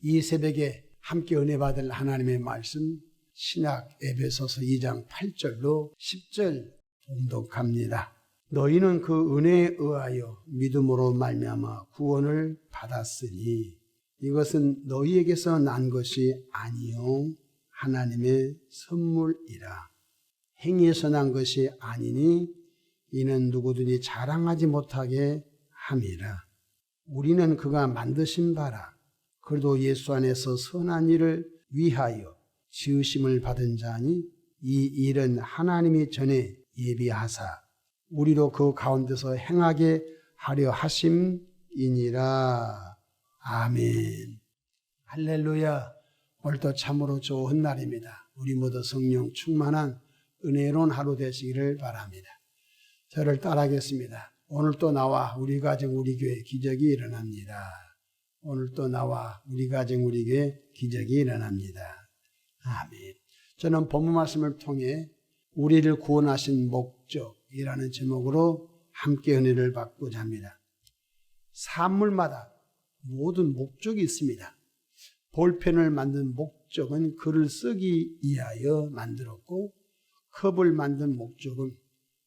이 새벽에 함께 은혜 받을 하나님의 말씀 신약 에베소서 2장 8절로 10절 봉독합니다. 너희는 그 은혜에 의하여 믿음으로 말미암아 구원을 받았으니 이것은 너희에게서 난 것이 아니요 하나님의 선물이라. 행위에서 난 것이 아니니 이는 누구든지 자랑하지 못하게 함이라. 우리는 그가 만드신 바라 그래도 예수 안에서 선한 일을 위하여 지으심을 받은 자니 이 일은 하나님이 전에 예비하사 우리로 그 가운데서 행하게 하려 하심이니라. 아멘. 할렐루야. 오늘도 참으로 좋은 날입니다. 우리 모두 성령 충만한 은혜로운 하루 되시기를 바랍니다. 저를 따라하겠습니다. 오늘 또 나와 우리 가정 우리 교회 기적이 일어납니다. 오늘 또 나와 우리 가정 우리 교회 기적이 일어납니다. 아멘. 저는 본문 말씀을 통해 우리를 구원하신 목적이라는 제목으로 함께 은혜를 받고자 합니다. 산물마다 모든 목적이 있습니다. 볼펜을 만든 목적은 글을 쓰기 위하여 만들었고 컵을 만든 목적은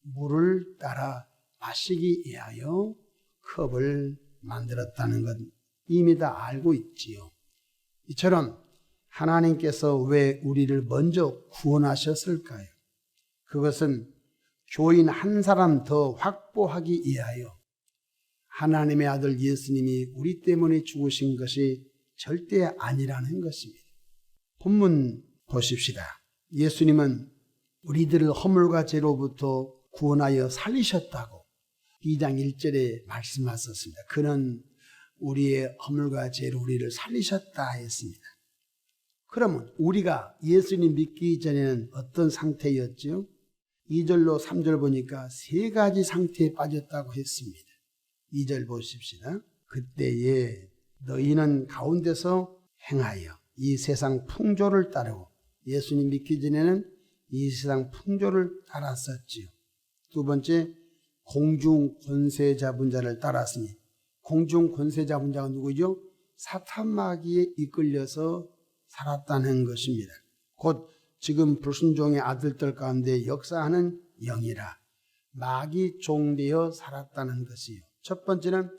물을 따라 마시기 위하여 컵을 만들었다는 것 이미 다 알고 있지요. 이처럼 하나님께서 왜 우리를 먼저 구원하셨을까요? 그것은 교인 한 사람 더 확보하기 위하여 하나님의 아들 예수님이 우리 때문에 죽으신 것이 절대 아니라는 것입니다. 본문 보십시다. 예수님은 우리들을 허물과 죄로부터 구원하여 살리셨다고 2장 1절에 말씀하셨습니다. 그는 우리의 허물과 죄로 우리를 살리셨다 했습니다. 그러면 우리가 예수님 믿기 전에는 어떤 상태였죠? 2절로 3절 보니까 세 가지 상태에 빠졌다고 했습니다. 2절 보십시다. 그때에 너희는 가운데서 행하여 이 세상 풍조를 따르고 예수님 믿기 전에는 이 세상 풍조를 따랐었지요. 두 번째 공중 권세 잡은 자를 따랐으니 공중 권세 잡은 자가 누구죠? 사탄마귀에 이끌려서 살았다는 것입니다. 곧 지금 불순종의 아들들 가운데 역사하는 영이라 마귀 종되어 살았다는 것이요. 첫 번째는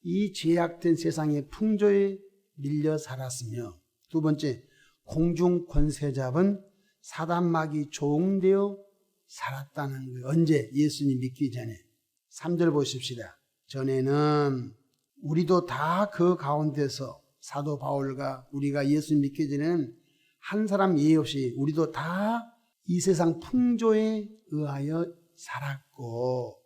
이 죄악된 세상의 풍조에 밀려 살았으며 두 번째 공중 권세 잡은 사단 마귀 종되어 살았다는 거예요. 언제 예수님 믿기 전에 3절 보십시다. 전에는 우리도 다 그 가운데서 사도 바울과 우리가 예수 믿기 전에는 한 사람 예의 없이 우리도 다 이 세상 풍조에 의하여 살았고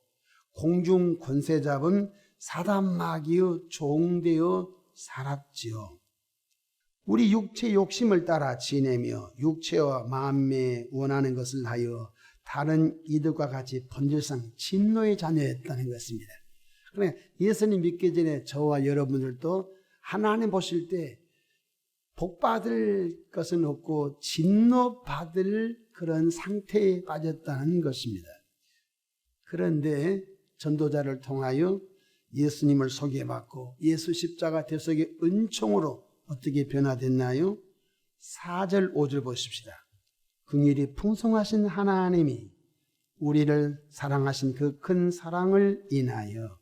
공중 권세 잡은 사단 마귀의 종되어 살았지요. 우리 육체 욕심을 따라 지내며 육체와 마음에 원하는 것을 하여 다른 이들과 같이 본질상 진노의 자녀였다는 것입니다. 그래 예수님 믿기 전에 저와 여러분들도 하나님 보실 때 복 받을 것은 없고 진노 받을 그런 상태에 빠졌다는 것입니다. 그런데 전도자를 통하여 예수님을 소개받고 예수 십자가 대속의 은총으로 어떻게 변화됐나요? 4절 5절 보십시다. 긍휼이 풍성하신 하나님이 우리를 사랑하신 그 큰 사랑을 인하여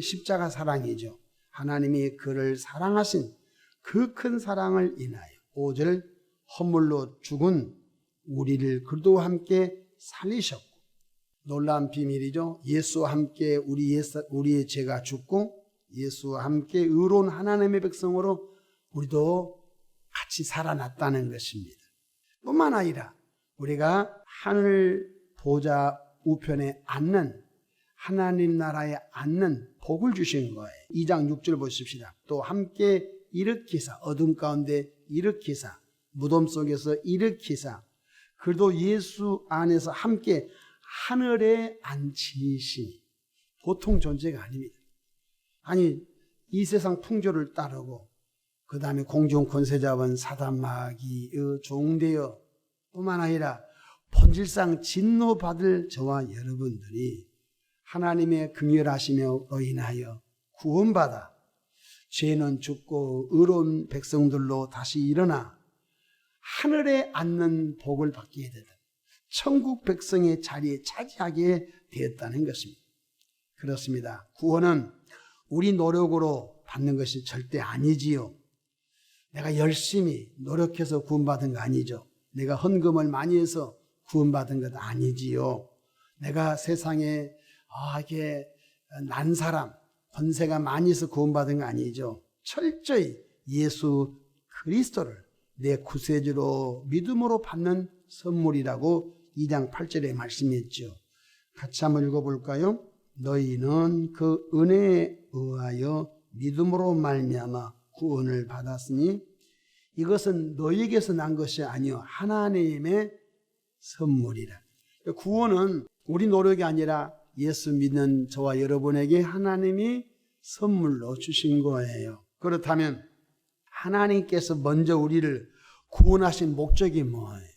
십자가 사랑이죠. 하나님이 그를 사랑하신 그 큰 사랑을 인하여 5절 허물로 죽은 우리를 그도 함께 살리셨고 놀라운 비밀이죠. 예수와 함께 우리 예수, 우리의 죄가 죽고 예수와 함께 의로운 하나님의 백성으로 우리도 같이 살아났다는 것입니다. 뿐만 아니라 우리가 하늘 보좌 우편에 앉는 하나님 나라에 앉는 복을 주신 거예요. 2장 6절 보십시다. 또 함께 일으키사 어둠 가운데 일으키사 무덤 속에서 일으키사 그래도 예수 안에서 함께 하늘에 앉히시니 보통 존재가 아닙니다. 아니 이 세상 풍조를 따르고 그 다음에 공중 권세 잡은 사단마귀의 종되어 뿐만 아니라 본질상 진노받을 저와 여러분들이 하나님의 긍휼하시며로 인하여 구원받아 죄는 죽고 의로운 백성들로 다시 일어나 하늘에 앉는 복을 받게 되다. 천국 백성의 자리에 차지하게 되었다는 것입니다. 그렇습니다. 구원은 우리 노력으로 받는 것이 절대 아니지요. 내가 열심히 노력해서 구원받은 거 아니죠. 내가 헌금을 많이 해서 구원받은 것 아니지요. 내가 세상에 아, 이게 난 사람, 권세가 많이 있어 구원받은 거 아니죠. 철저히 예수 그리스도를 내 구세주로 믿음으로 받는 선물이라고 2장 8절에 말씀했죠. 같이 한번 읽어볼까요? 너희는 그 은혜에 의하여 믿음으로 말미암아 구원을 받았으니 이것은 너희에게서 난 것이 아니요 하나님의 선물이라. 구원은 우리 노력이 아니라 예수 믿는 저와 여러분에게 하나님이 선물로 주신 거예요. 그렇다면 하나님께서 먼저 우리를 구원하신 목적이 뭐예요?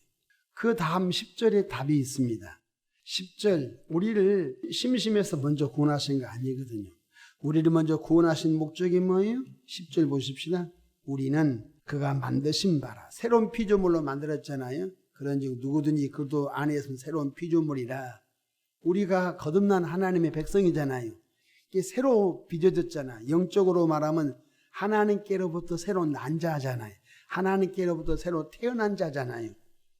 그 다음 10절에 답이 있습니다. 10절, 우리를 심심해서 먼저 구원하신 거 아니거든요. 우리를 먼저 구원하신 목적이 뭐예요? 10절 보십시다. 우리는 그가 만드신 바라. 새로운 피조물로 만들었잖아요. 그런즉 누구든지 그도 안에서 새로운 피조물이라. 우리가 거듭난 하나님의 백성이잖아요. 이게 새로 빚어졌잖아. 영적으로 말하면 하나님께로부터 새로 난 자잖아요. 하나님께로부터 새로 태어난 자잖아요.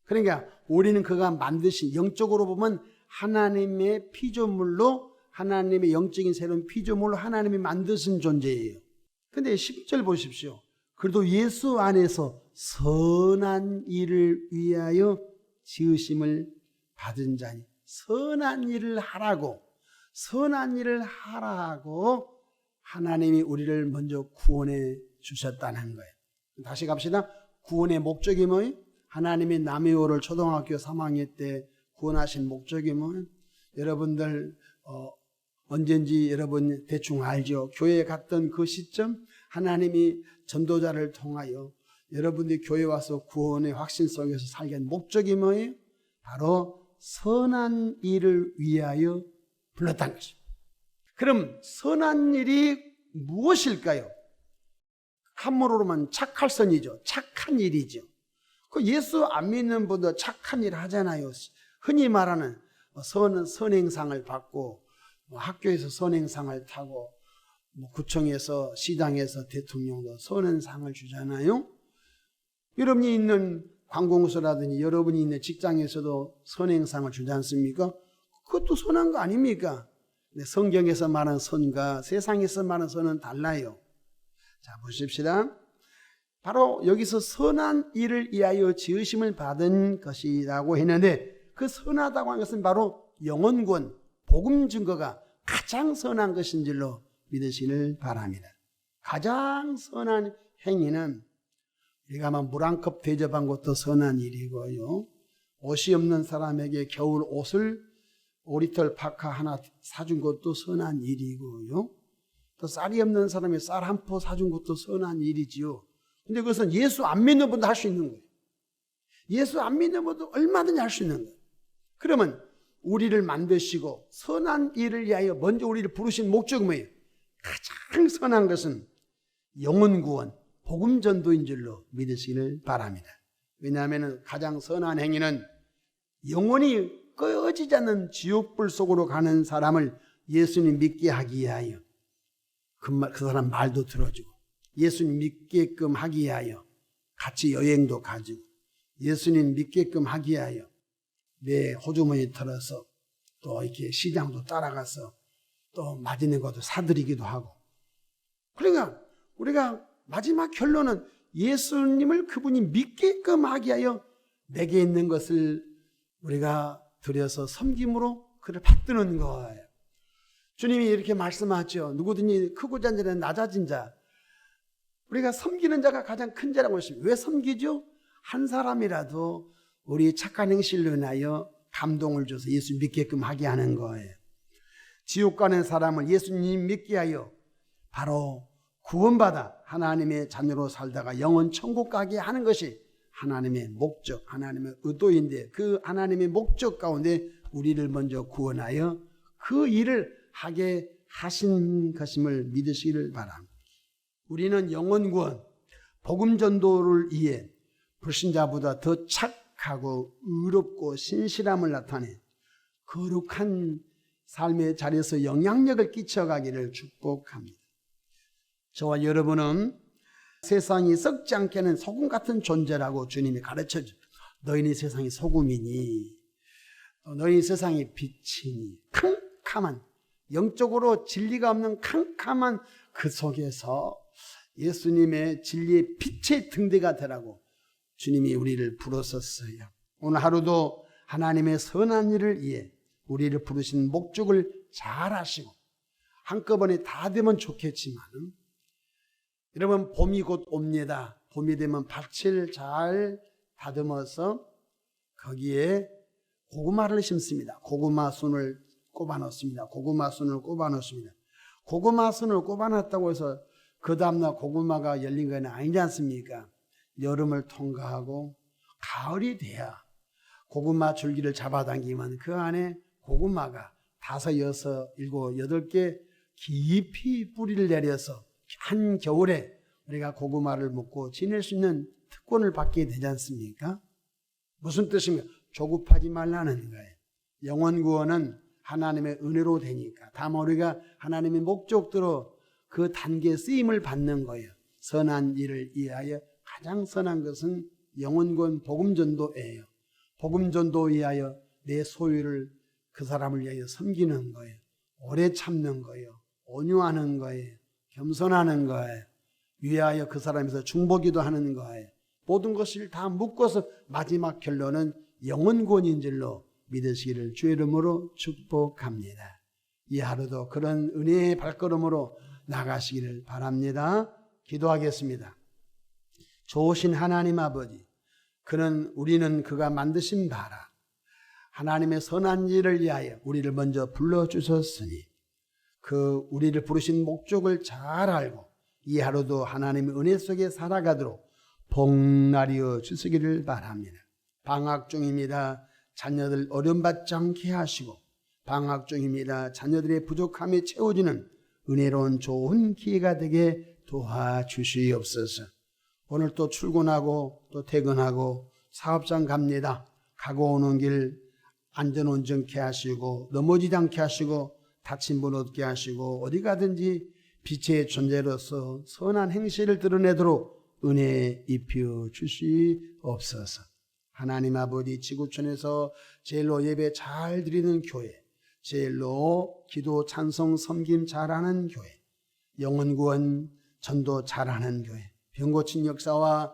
그러니까 우리는 그가 만드신 영적으로 보면 하나님의 피조물로 하나님의 영적인 새로운 피조물로 하나님이 만드신 존재예요. 근데 10절 보십시오. 그래도 예수 안에서 선한 일을 위하여 지으심을 받은 자니 선한 일을 하라고 선한 일을 하라고 하나님이 우리를 먼저 구원해 주셨다는 거예요. 다시 갑시다. 구원의 목적이 뭐예요? 하나님이 남해오를 초등학교 3학년 때 구원하신 목적이 뭐예요? 여러분들 어, 언젠지 여러분 대충 알죠. 교회에 갔던 그 시점 하나님이 전도자를 통하여 여러분들이 교회 와서 구원의 확신 속에서 살게 한 목적이 뭐예요? 바로 선한 일을 위하여 불렀다는 것입니다. 그럼 선한 일이 무엇일까요? 한문으로만 착할 선이죠. 착한 일이죠. 그 예수 안 믿는 분도 착한 일 하잖아요. 흔히 말하는 선, 선행상을 받고 뭐 학교에서 선행상을 타고 뭐 구청에서 시당에서 대통령도 선행상을 주잖아요. 여러분이 있는 관공서라든지 여러분이 있는 직장에서도 선행상을 주지 않습니까? 그것도 선한 거 아닙니까? 성경에서 말하는 선과 세상에서 말하는 선은 달라요. 자, 보십시다. 바로 여기서 선한 일을 위하여 지으심을 받은 것이라고 했는데 그 선하다고 하는 것은 바로 영원권, 복음 증거가 가장 선한 것인 줄로 믿으시길 바랍니다. 가장 선한 행위는 우리가 물한 컵 대접한 것도 선한 일이고요. 옷이 없는 사람에게 겨울 옷을 오리털 파카 하나 사준 것도 선한 일이고요. 또 쌀이 없는 사람이 쌀 한 포 사준 것도 선한 일이지요. 근데 그것은 예수 안 믿는 분도 할 수 있는 거예요. 예수 안 믿는 분도 얼마든지 할 수 있는 거예요. 그러면 우리를 만드시고 선한 일을 위하여 먼저 우리를 부르신 목적은 뭐예요? 가장 선한 것은 영혼 구원, 복음 전도인 줄로 믿으시기를 바랍니다. 왜냐하면 가장 선한 행위는 영혼이 꺼지지 않는 지옥불 속으로 가는 사람을 예수님 믿게 하기 위하여 그, 말, 그 사람 말도 들어주고 예수님 믿게끔 하기 위하여 같이 여행도 가지고 예수님 믿게끔 하기 위하여 내 호주머니 털어서 또 이렇게 시장도 따라가서 또 맛있는 것도 사드리기도 하고 그러니까 우리가 마지막 결론은 예수님을 그분이 믿게끔 하기 위하여 내게 있는 것을 우리가 들여서 섬김으로 그를 받드는 거예요. 주님이 이렇게 말씀하죠. 누구든지 크고 잔 자는 낮아진 자. 우리가 섬기는 자가 가장 큰 자라고 했습니다. 왜 섬기죠? 한 사람이라도 우리 착한 행실로 인하여 감동을 줘서 예수 믿게끔 하게 하는 거예요. 지옥 가는 사람을 예수님 믿게 하여 바로 구원받아 하나님의 자녀로 살다가 영원 천국 가게 하는 것이 하나님의 목적, 하나님의 의도인데 그 하나님의 목적 가운데 우리를 먼저 구원하여 그 일을 하게 하신 것임을 믿으시기를 바랍니다. 우리는 영원 구원, 복음 전도를 위해 불신자보다 더 착하고 의롭고 신실함을 나타내 거룩한 삶의 자리에서 영향력을 끼쳐가기를 축복합니다. 저와 여러분은 세상이 썩지 않게는 소금 같은 존재라고 주님이 가르쳐 주. 너희는 세상의 소금이니, 너희 세상의 빛이니, 캄캄한 영적으로 진리가 없는 캄캄한 그 속에서 예수님의 진리의 빛의 등대가 되라고 주님이 우리를 부르셨어요. 오늘 하루도 하나님의 선한 일을 위해 우리를 부르신 목적을 잘 하시고 한꺼번에 다 되면 좋겠지만 여러분 봄이 곧 옵니다. 봄이 되면 밭을 잘 다듬어서 거기에 고구마를 심습니다. 고구마 순을 꼽아 넣습니다. 고구마 순을 꼽아 넣습니다. 고구마 순을 꼽아 놨다고 해서 그 다음날 고구마가 열린 건 아니지 않습니까? 여름을 통과하고 가을이 돼야 고구마 줄기를 잡아당기면 그 안에 고구마가 다섯, 여섯, 일곱, 여덟 개 깊이 뿌리를 내려서 한 겨울에 우리가 고구마를 먹고 지낼 수 있는 특권을 받게 되지 않습니까? 무슨 뜻입니까? 조급하지 말라는 거예요. 영원 구원은 하나님의 은혜로 되니까. 다만 우리가 하나님의 목적대로 그 단계 쓰임을 받는 거예요. 선한 일을 위하여 가장 선한 것은 영원 구원 복음 전도예요. 복음 전도 위하여 내 소유를 그 사람을 위하여 섬기는 거예요. 오래 참는 거예요. 온유하는 거예요. 겸손하는 거예요. 위하여 그 사람에서 중보기도 하는 거예요. 모든 것을 다 묶어서 마지막 결론은 영원권인 줄로 믿으시기를 주의 이름으로 축복합니다. 이 하루도 그런 은혜의 발걸음으로 나가시기를 바랍니다. 기도하겠습니다. 좋으신 하나님 아버지, 그는 우리는 그가 만드신 바라. 하나님의 선한 일을 위하여 우리를 먼저 불러주셨으니 그 우리를 부르신 목적을 잘 알고 이 하루도 하나님의 은혜 속에 살아가도록 복날이어 주시기를 바랍니다. 방학 중입니다. 자녀들 어려움받지 않게 하시고 방학 중입니다. 자녀들의 부족함이 채워지는 은혜로운 좋은 기회가 되게 도와주시옵소서. 오늘 또 출근하고 또 퇴근하고 사업장 갑니다. 가고 오는 길 안전운전케 하시고 넘어지지 않게 하시고 다친 분 얻게 하시고 어디 가든지 빛의 존재로서 선한 행실을 드러내도록 은혜 입혀 주시옵소서. 하나님 아버지 지구촌에서 제일로 예배 잘 드리는 교회, 제일로 기도 찬송 섬김 잘하는 교회, 영원 구원 전도 잘하는 교회, 병고친 역사와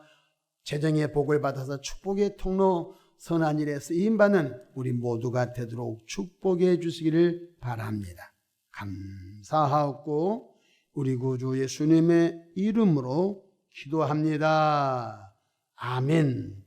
재정의 복을 받아서 축복의 통로 선한 일에 쓰임 받는 우리 모두가 되도록 축복해 주시기를 바랍니다. 감사하고 우리 구주 예수님의 이름으로 기도합니다. 아멘.